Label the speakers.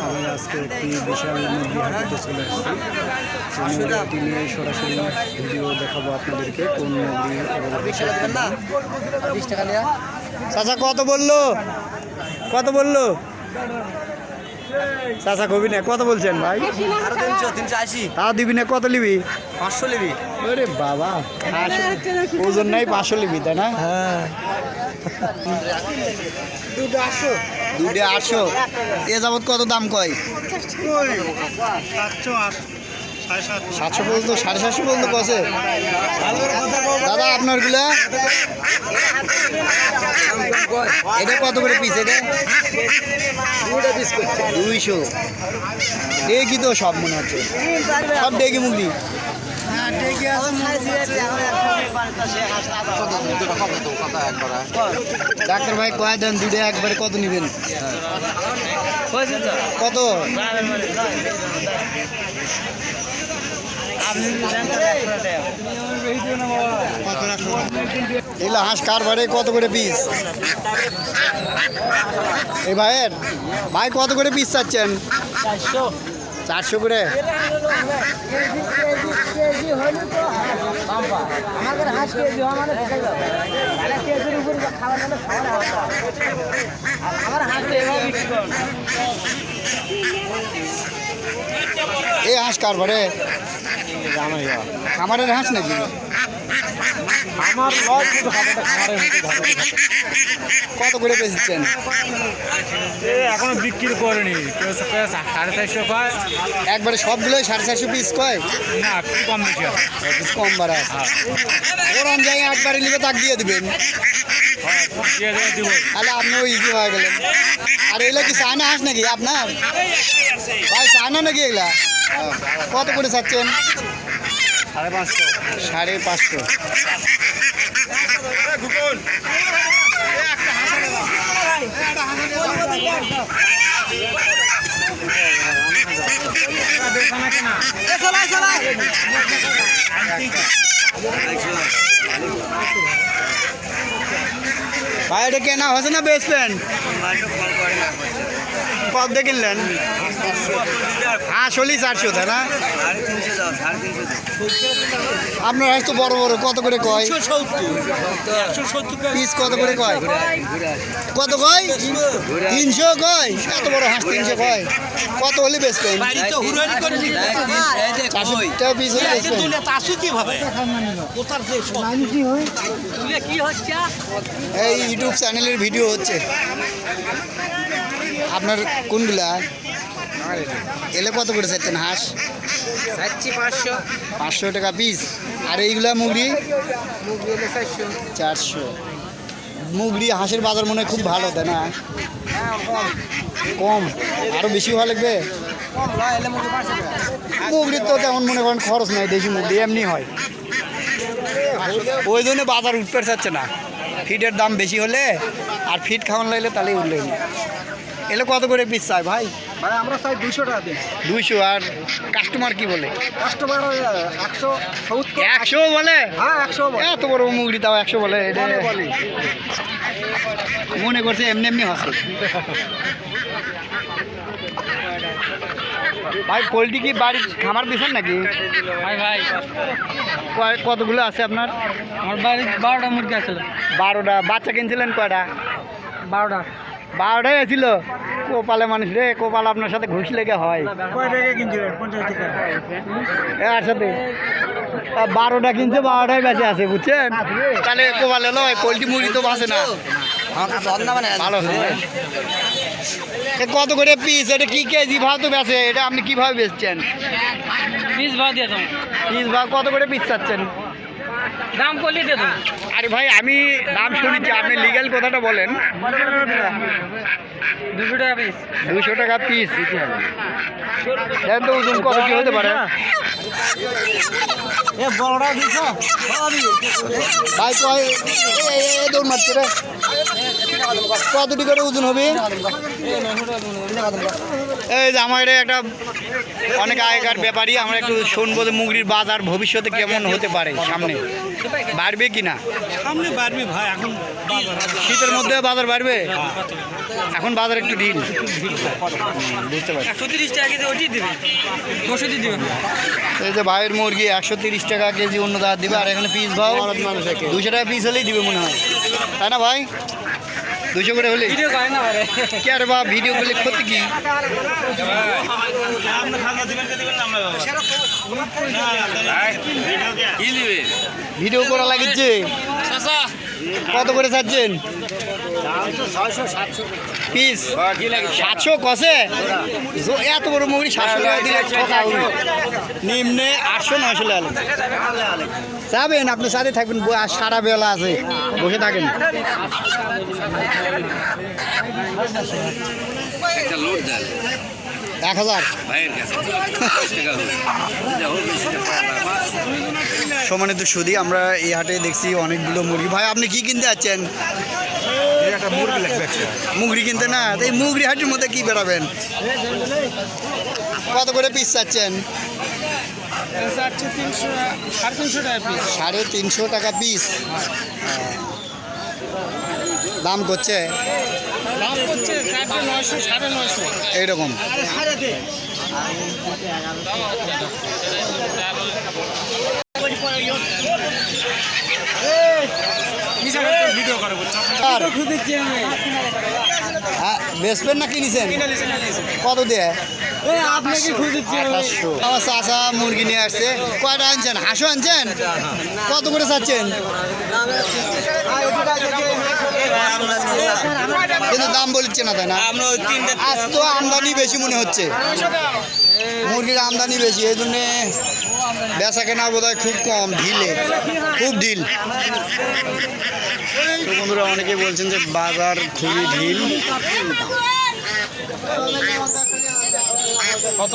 Speaker 1: আমি আজকে একটি বিশাল মুরগি হাটতে চলে এসেছি সেই মুরগিটি নিয়ে সরাসরি ভিডিও দেখাবো আপনাদেরকে কোন মুরগি চাচা কত বলল? কত বলল? চাচা কবি না কত বলছেন ভাই? তা দিবি না কত লিবি
Speaker 2: পাঁচশো নিবি।
Speaker 1: ওরে বাবা পাঁচশো- ওজন নাই পাঁচশো লিবি তাই না?
Speaker 2: হ্যাঁ
Speaker 1: দুটো আটশো। দুটো আটশো। এ যাবত কত দাম কয়? সাতশো পর্যন্ত সাড়ে সাতশো পর্যন্ত কছে দাদা আপনারগুলা এটা কত করে পিস এটা? দুইশো। ডেকি তো সব মনে হচ্ছে। সব ডেকি মুগলি ডাক্তার ভাই কয় দেন দুটো একবারে কত নেবেন? কত? এগুলো হাঁস কার বারে কত করে পিস এই ভাইয়ের, ভাই কত করে পিস চাচ্ছেন? চারশো করে? এই হাঁস কার বারে খামারের হাঁস নাকি?
Speaker 2: আমার খাবারের
Speaker 1: কত করে বেচছেন?
Speaker 2: এ এখনও বিক্রি করেনি। সাড়ে চারশো পায়।
Speaker 1: একবারে সবগুলোই সাড়ে চারশো পিস কয়?
Speaker 2: না একটু কম বেশি
Speaker 1: পিস কম বাড়া ওরম জায়গায় একবারে নিবে তাক দিয়ে দিবেন।
Speaker 2: হ্যাঁ,
Speaker 1: তাহলে আপনিও ইজি হয়ে গেলেন। আর এগুলো কি চায়না হাঁস নাকি আপনার? ভাই চায়না নাকি এগুলা? কত করে চাচ্ছেন?
Speaker 2: সাড়ে পাঁচশো।
Speaker 1: সাড়ে পাঁচশো। ভাই এটা কেনা হয়েছে না বেচবেন কত দিয়ে কিনলেন আসলেই চারশো, তাই না? আপনার হাঁস বড় বড়, কত করে কয়? পিস কত করে কয়? কত কয়? তিনশো কয়? এত বড় হাঁস তিনশো কয়? কত হলে হলে এই ইউটিউব চ্যানেলের ভিডিও হচ্ছে। আপনার কোনগুলা? এলে কত করে চাচ্ছেন হাঁস?
Speaker 2: পাঁচশো।
Speaker 1: পাঁচশো টাকা পিস আর এইগুলা মুগড়ি চারশো। মুগরি হাঁসের বাজার মনে হয় খুব ভালো তাই না? কম। আরও বেশি ভালো লাগবে? মুগরির তো তেমন মনে করেন খরচ নাই দেশি মুগরি এমনি হয়। ওই জন্য বাজার উঠতে চাচ্ছে না। ফিটের দাম বেশি হলে আর ফিট খাওয়ান লাগলে তাহলেই উঠলে এলে কত করে পিস চাই ভাই?
Speaker 2: ভাই আমরা চাই দুইশো টাকা দিন
Speaker 1: দুইশো আর কাস্টমার কি বলে?
Speaker 2: কাস্টমার একশো
Speaker 1: একশো বলে?
Speaker 2: হ্যাঁ একশো
Speaker 1: এত বড় মুগরি তাও একশো বলে এটা মনে করছে এমনি এমনি হাসে। ভাই পোলট্রি কি বাড়ির খামার দিচ্ছেন নাকি?
Speaker 2: ভাই ভাই।
Speaker 1: কয়- কতগুলো আছে আপনার?
Speaker 2: আমার বাড়ি বারোটা মুরগি আছে।
Speaker 1: বারোটা বাচ্চা কিনছিলেন কয়টা?
Speaker 2: বারোটা।
Speaker 1: বারোটাই আছিল কোপালে মানুষ রে কোপাল আপনার সাথে ঘুষ লেগে হয়। বারোটা কিনছে বারোটাই বেঁচে আছে বুঝছেন? তাহলে কোপালে নয় পোলট্রি মুরগি তো বাঁচে না। ভালো আছে কত করে পিস এটা কি কেজি ভাব তো বেচে? এটা আপনি কীভাবে বেচছেন?
Speaker 2: পিস ভাড়া দিয়ে
Speaker 1: পিস ভাব কত করে পিস চাচ্ছেন?
Speaker 2: দাম দাও
Speaker 1: আরে ভাই আমি দাম শুনেছি আপনি লিগ্যাল কথাটা বলেন।
Speaker 2: দুশো টাকা পিস
Speaker 1: দুশো টাকা পিস তো ওজন কত কি হতে পারে? ভাই কয় দৌড় মারছে রে। কতটি করে ওজন হবে? এই যে আমার এটা একটা অনেক আগেকার ব্যাপারই আমরা একটু শুনব যে মুগরির বাজার ভবিষ্যতে কেমন হতে পারে সামনে। বাড়বে কি না?
Speaker 3: সামনে বাড়বে ভাই এখন
Speaker 1: শীতের মধ্যে বাজার বাড়বে? এখন বাজার একটু ঢিল। বুঝতে পারছি।
Speaker 3: একশো তিরিশ টাকা কেজি ওটি দেবে। ওষুধই দেবে।
Speaker 1: এই যে ভাইয়ের মুরগি একশো তিরিশ টাকা কেজি অন্য দাঁত দিবে আর এখানে পিস ভাও। দুশো টাকা পিস হলেই দিবে মনে হয়। তাই না ভাই? দুশো করে হলেই।
Speaker 3: ভিডিও করে না
Speaker 1: কি আরে বা ভিডিও করলে ভিডিও করা লাগিচ্ছে। কত করে চাচ্ছেন? পিস। সাতশো কষে? এত বড় মুগরি সাতশো টাকা দিলে নিম্নে আটশো নয়শো লাল যাবেন আপনি সাথে থাকবেন সারা বেলা আছে। বসে থাকেন।
Speaker 4: একটা লোড দেন।
Speaker 1: এক হাজার।
Speaker 4: ভাইয়ের কাছে।
Speaker 1: সমানিত সুদি আমরা এই হাটে দেখছি অনেকগুলো মুরগি। ভাই আপনি কি কিনতে যাচ্ছেন? মুগরি কিনতে না? এই মুগরি হাটের মধ্যে কি বেড়াবেন? কত করে পিস চাচ্ছেন?
Speaker 3: সাড়ে তিনশো টাকা পিস
Speaker 1: সাড়ে তিনশো টাকা পিস দাম করছে?
Speaker 3: দাম হচ্ছে চারটে নয়শো সাড়ে নয়শো।
Speaker 1: এইরকম। হ্যাঁ, না কিনেছেন কত দিয়ে? চাষা মুরগি নিয়ে আসছে। কয়টা আনছেন? হাঁসও আনছেন? কত করে চাচ্ছেন? কিন্তু দাম বলছে না তাই না? আজ তো আমদানি বেশি মনে হচ্ছে। মুরগির আমদানি বেশি, এই জন্যে বেচা কেনা বোধ খুব কম, ঢিলে, খুব ঢিল। বন্ধুরা, অনেকে বলছেন যে বাজার খুবই ঢিল।
Speaker 2: কত?